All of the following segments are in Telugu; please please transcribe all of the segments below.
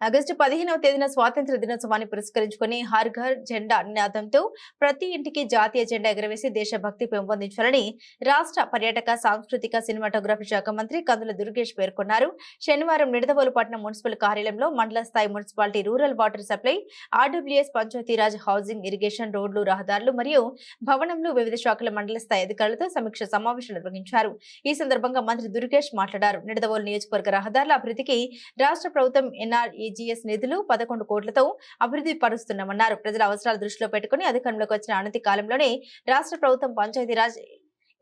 ఆగస్టు పదిహేనవ తేదీన స్వాతంత్ర దినోత్సవాన్ని పురస్కరించుకుని హర్ ఘర్ జెండా నినాదంతో ప్రతి ఇంటికి జాతీయ జెండా ఎగరవేసి దేశభక్తి పెంపొందించాలని రాష్ట్ర పర్యాటక సాంస్కృతిక సినిమాటోగ్రఫీ శాఖ మంత్రి కందుల దుర్గేష్ పేర్కొన్నారు. శనివారం నిడదవోలుపట్నం మున్సిపల్ కార్యాలయంలో మండల స్థాయి municipality rural water supply RWS Panchayati Raj housing irrigation రోడ్లు రహదారులు మరియు భవనంలో వివిధ శాఖల మండల స్థాయి అధికారులతో సమీక్ష సమావేశం నిర్వహించారు. ఈ సందర్భంగా మంత్రి దుర్గేష్ మాట్లాడారు. నిడదవోలు నియోజకవర్గ రహదారుల అభివృద్ధికి రాష్ట్ర ప్రభుత్వం ఎన్ఆర్ఈజీఎస్ నిధులు పదకొండు కోట్లతో అభివృద్ధి పరుస్తున్నామన్నారు. ప్రజల అవసరాలు దృష్టిలో పెట్టుకుని అధికారంలోకి వచ్చిన అనతి కాలంలోనే రాష్ట్ర ప్రభుత్వం పంచాయతీరాజ్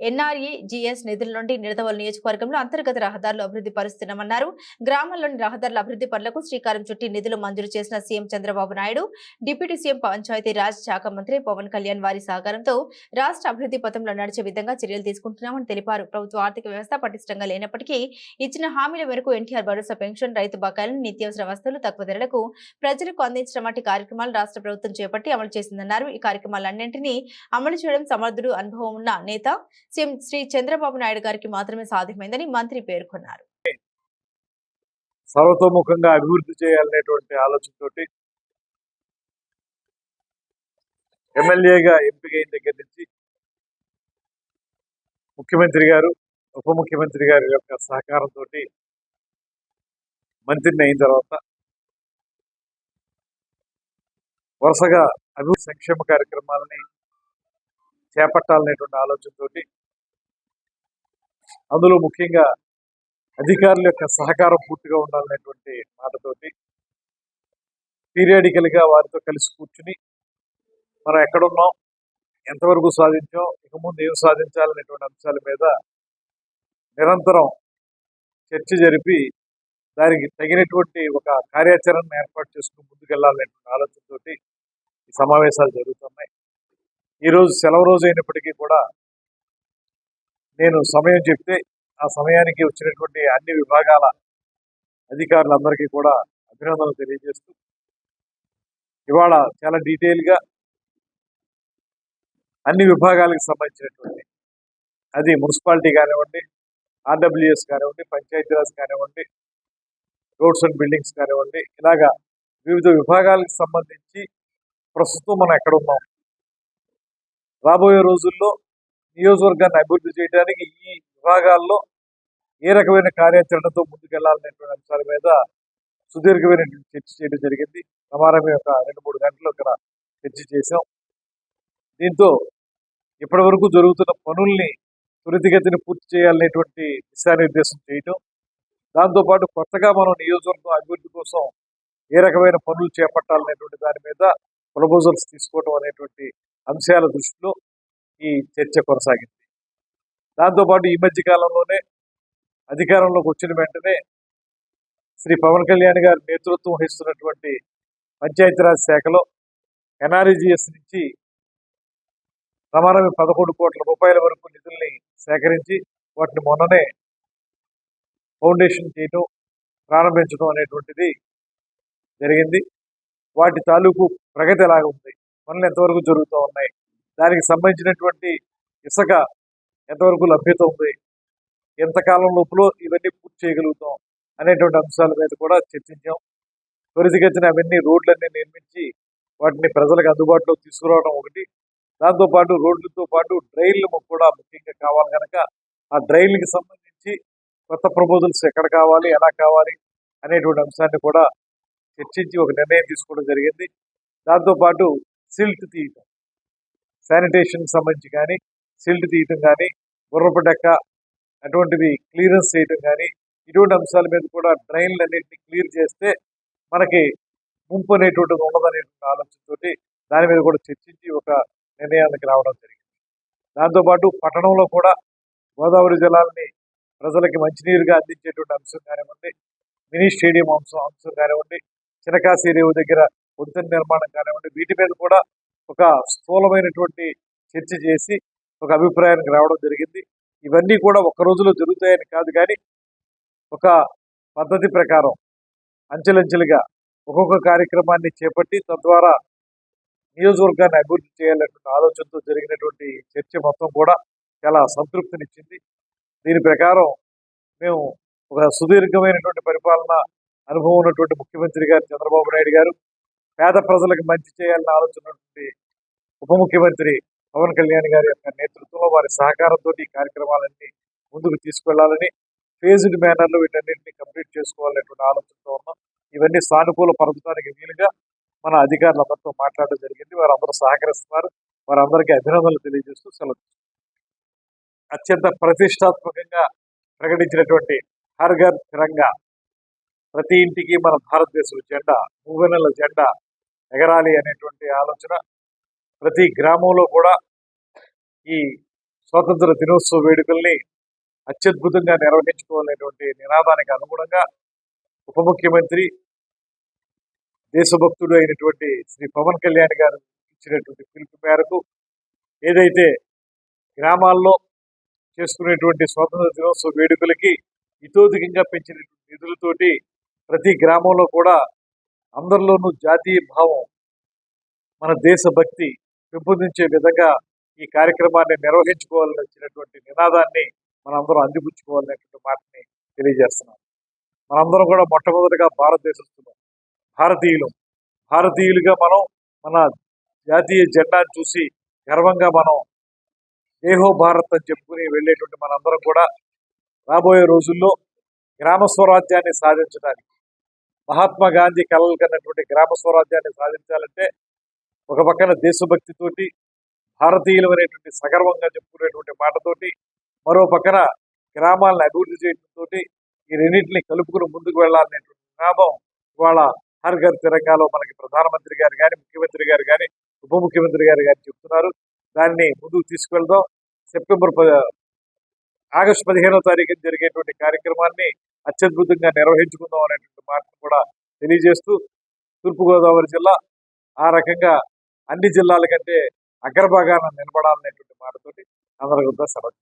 ఎన్ఆర్ఈజీఎస్ నిధుల నుండి నిడదవోలు నియోజకవర్గంలో అంతర్గత రహదారులు అభివృద్ధి పరుస్తున్నామన్నారు. గ్రామాల్లోని రహదారుల అభివృద్ధి పనులకు శ్రీకారం చుట్టి నిధులు మంజూరు చేసిన CM Chandrababu Naidu deputy CM Panchayati Raj శాఖ మంత్రి పవన్ కళ్యాణ్ వారి సహకారంతో రాష్ట్ర అభివృద్ధి పథంలో నడిచే విధంగా చర్యలు తీసుకుంటున్నామని తెలిపారు. ప్రభుత్వ ఆర్థిక వ్యవస్థ పటిష్టంగా లేనప్పటికీ ఇచ్చిన హామీల మేరకు ఎన్టీఆర్ భరోసా పెన్షన్ రైతు బకాయిలను నిత్యావసర వస్తువులు తక్కువ ధరలకు ప్రజలకు అందించడం వంటి కార్యక్రమాలు రాష్ట్ర ప్రభుత్వం చేపట్టి అమలు చేసిందన్నారు. ఈ కార్యక్రమాలన్నింటినీ అమలు చేయడం సమర్థుడు అనుభవం ఉన్న నేత సీఎం శ్రీ చంద్రబాబు నాయుడు గారికి మాత్రమే సాధ్యమైందని మంత్రి పేర్కొన్నారు. సర్వతోముఖంగా అభివృద్ధి చేయాలనేటువంటి ఆలోచనతోటి ఎమ్మెల్యేగా ఎంపికైన దగ్గర నుంచి ముఖ్యమంత్రి గారు ఉప ముఖ్యమంత్రి గారి యొక్క సహకారంతో మంత్రిని అయిన తర్వాత వరుసగా అభివృద్ధి సంక్షేమ కార్యక్రమాలని చేపట్టాలనేటువంటి ఆలోచనతోటి అందులో ముఖ్యంగా అధికారుల యొక్క సహకారం పూర్తిగా ఉండాలనేటువంటి మాటతోటి పీరియాడికల్గా వారితో కలిసి కూర్చుని మనం ఎక్కడున్నాం ఎంతవరకు సాధించాం ఇక ముందు ఏం సాధించాలనేటువంటి అంశాల మీద నిరంతరం చర్చ జరిపి దానికి తగినటువంటి ఒక కార్యాచరణను ఏర్పాటు చేసుకుని ముందుకెళ్ళాలనేటువంటి ఆలోచనతోటి ఈ సమావేశాలు జరుగుతున్నాయి. ఈరోజు సెలవు రోజు అయినప్పటికీ కూడా నేను సమయం చెప్తే ఆ సమయానికి వచ్చినటువంటి అన్ని విభాగాల అధికారులందరికీ కూడా అభినందనలు తెలియజేస్తూ ఇవాళ చాలా డీటెయిల్గా అన్ని విభాగాలకు సంబంధించినటువంటి అది మున్సిపాలిటీ కానివ్వండి ఆర్డబ్ల్యూఎస్ కానివ్వండి పంచాయతీరాజ్ కానివ్వండి రోడ్స్ అండ్ బిల్డింగ్స్ కానివ్వండి ఇలాగా వివిధ విభాగాలకు సంబంధించి ప్రస్తుతం మనం ఎక్కడ ఉన్నాం? రాబోయే రోజుల్లో నియోజకవర్గాన్ని అభివృద్ధి చేయడానికి ఈ విభాగాల్లో ఏ రకమైన కార్యాచరణతో ముందుకెళ్ళాలనేటువంటి అంశాల మీద సుదీర్ఘమైన చర్చ చేయడం జరిగింది. సమారంభం ఒక రెండు మూడు గంటలు ఇక్కడ చర్చ చేశాం. దీంతో ఇప్పటి వరకు జరుగుతున్న పనుల్ని త్వరితగతిని పూర్తి చేయాలనేటువంటి దిశానిర్దేశం చేయటం దాంతోపాటు కొత్తగా మనం నియోజకవర్గం అభివృద్ధి కోసం ఏ రకమైన పనులు చేపట్టాలనేటువంటి దాని మీద ప్రపోజల్స్ తీసుకోవడం అనేటువంటి అంశాల దృష్టిలో ఈ చర్చ కొనసాగింది. దాంతోపాటు ఈ మధ్య కాలంలోనే అధికారంలోకి వచ్చిన వెంటనే శ్రీ పవన్ కళ్యాణ్ గారి నేతృత్వం వహిస్తున్నటువంటి పంచాయతీరాజ్ శాఖలో ఎన్ఆర్జీఎస్ నుంచి ప్రమాణమే పదకొండు కోట్ల రూపాయల వరకు నిధుల్ని సేకరించి వాటిని మొన్ననే ఫౌండేషన్ చేయటం ప్రారంభించడం అనేటువంటిది జరిగింది. వాటి తాలూకు ప్రగతి ఎలాగ ఉంది పనులు ఎంతవరకు జరుగుతూ ఉన్నాయి? దానికి సంబంధించినటువంటి ఇసుక ఎంతవరకు లభ్యత ఉంది ఎంతకాలం లోపల ఇవన్నీ పూర్తి చేయగలుగుతాం అనేటువంటి అంశాల మీద కూడా చర్చించాం. త్వరితగతిన అవన్నీ రోడ్లన్నీ నిర్మించి వాటిని ప్రజలకు అందుబాటులో తీసుకురావడం ఒకటి. దాంతోపాటు రోడ్లతో పాటు డ్రైన్లు కూడా ముఖ్యంగా కావాలి కనుక ఆ డ్రైన్లకి సంబంధించి కొత్త ప్రపోజల్స్ ఎక్కడ కావాలి ఎలా కావాలి అనేటువంటి అంశాన్ని కూడా చర్చించి ఒక నిర్ణయం తీసుకోవడం జరిగింది. దాంతోపాటు సిల్ట్ తీయటం. శానిటేషన్ సంబంధించి కానీ సిల్ట్ తీయటం కానీ గుర్రపు డెక్క అటువంటివి క్లియరెన్స్ చేయటం కానీ ఇటువంటి అంశాల మీద కూడా డ్రైన్లు అన్నింటినీ క్లియర్ చేస్తే మనకి ముంపు అనేటువంటిది ఉండదనేటువంటి ఆలోచనతోటి దాని మీద కూడా చర్చించి ఒక నిర్ణయానికి రావడం జరిగింది. దాంతోపాటు పట్టణంలో కూడా గోదావరి జలాల్ని ప్రజలకి మంచినీరుగా అందించేటువంటి అంశం కానివ్వండి మినీ స్టేడియం అంశం అంశం కానివ్వండి చినకాశీ రేవు దగ్గర వంతెన నిర్మాణం కానివ్వండి వీటి మీద కూడా ఒక స్థూలమైనటువంటి చర్చ చేసి ఒక అభిప్రాయానికి రావడం జరిగింది. ఇవన్నీ కూడా ఒక రోజులో జరుగుతాయని కాదు కానీ ఒక పద్ధతి ప్రకారం అంచెలంచెలుగా ఒక్కొక్క కార్యక్రమాన్ని చేపట్టి తద్వారా నియోజకవర్గాన్ని అభివృద్ధి చేయాలనే ఆలోచనతో జరిగినటువంటి చర్చ మొత్తం కూడా చాలా సంతృప్తినిచ్చింది. దీని ప్రకారం మేము ఒక సుదీర్ఘమైనటువంటి పరిపాలన అనుభవం ఉన్నటువంటి ముఖ్యమంత్రి గారు చంద్రబాబు నాయుడు గారు పేద ప్రజలకు మంచి చేయాలని ఆలోచన ఉప ముఖ్యమంత్రి పవన్ కళ్యాణ్ గారి యొక్క నేతృత్వంలో వారి సహకారంతో ఈ కార్యక్రమాలన్నీ ముందుకు తీసుకెళ్ళాలని ఫేజ్డ్ మేనర్లో వీటన్నింటినీ కంప్లీట్ చేసుకోవాలనేటువంటి ఆలోచనతో ఉన్నాం. ఇవన్నీ సానుకూల పరచడానికి వీలుగా మన అధికారులందరితో మాట్లాడడం జరిగింది. వారందరూ సహకరిస్తున్నారు. వారందరికీ అభినందనలు తెలియజేస్తూ సెలవు అత్యంత ప్రతిష్టాత్మకంగా ప్రకటించినటువంటి హర్ ఘర్ తిరంగా ప్రతి ఇంటికి మన భారతదేశం జెండా మూవెన్నెల జెండా ఎగరాలి అనేటువంటి ఆలోచన ప్రతి గ్రామంలో కూడా ఈ స్వాతంత్ర దినోత్సవ వేడుకల్ని అత్యద్భుతంగా నిర్వహించుకోవాలనేటువంటి నినాదానికి అనుగుణంగా ఉప ముఖ్యమంత్రి దేశభక్తుడు అయినటువంటి శ్రీ పవన్ కళ్యాణ్ గారు ఇచ్చినటువంటి పిలుపు మేరకు ఏదైతే గ్రామాల్లో చేసుకునేటువంటి స్వాతంత్ర దినోత్సవ వేడుకలకి ఇతోధికంగా పెంచినటువంటి నిధులతోటి ప్రతి గ్రామంలో కూడా అందరిలోనూ జాతీయ భావం మన దేశభక్తి పెంపొందించే విధంగా ఈ కార్యక్రమాన్ని నిర్వహించుకోవాలని వచ్చినటువంటి నినాదాన్ని మనందరం అందిపుచ్చుకోవాలనేటువంటి మాటని తెలియజేస్తున్నాం. మనందరం కూడా మొట్టమొదటిగా భారతదేశస్తున్నాం భారతీయులు. భారతీయులుగా మనం మన జాతీయ జెండాను చూసి గర్వంగా మనం దేహో భారత్ అని చెప్పుకుని వెళ్ళేటువంటి మనందరం కూడా రాబోయే రోజుల్లో గ్రామ స్వరాజ్యాన్ని సాధించడానికి మహాత్మా గాంధీ కలలు కన్నటువంటి గ్రామ స్వరాజ్యాన్ని సాధించాలంటే ఒక పక్కన దేశభక్తితోటి భారతీయులు అనేటువంటి సగర్వంగా చెప్పుకునేటువంటి మాటతోటి మరో పక్కన గ్రామాలను అభివృద్ధి చేయడంతో ఈ రెండింటిని కలుపుకుని ముందుకు వెళ్ళాలనేటువంటి గ్రామం ఇవాళ హర్ ఘర్ తిరంగాలో మనకి ప్రధానమంత్రి గారు కానీ ముఖ్యమంత్రి గారు కానీ ఉప ముఖ్యమంత్రి గారు కానీ చెప్తున్నారు. దాన్ని ముందుకు తీసుకెళ్దాం. సెప్టెంబర్ ఆగస్టు పదిహేనో తారీఖున జరిగేటువంటి కార్యక్రమాన్ని అత్యద్భుతంగా నిర్వహించుకుందాం అనేటువంటి మాటను కూడా తెలియజేస్తూ తూర్పుగోదావరి జిల్లా ఆ రకంగా అన్ని జిల్లాల కంటే అగ్రభాగాన నిలబడాలనేటువంటి మాటతోటి అందరికీ కూడా సెలవు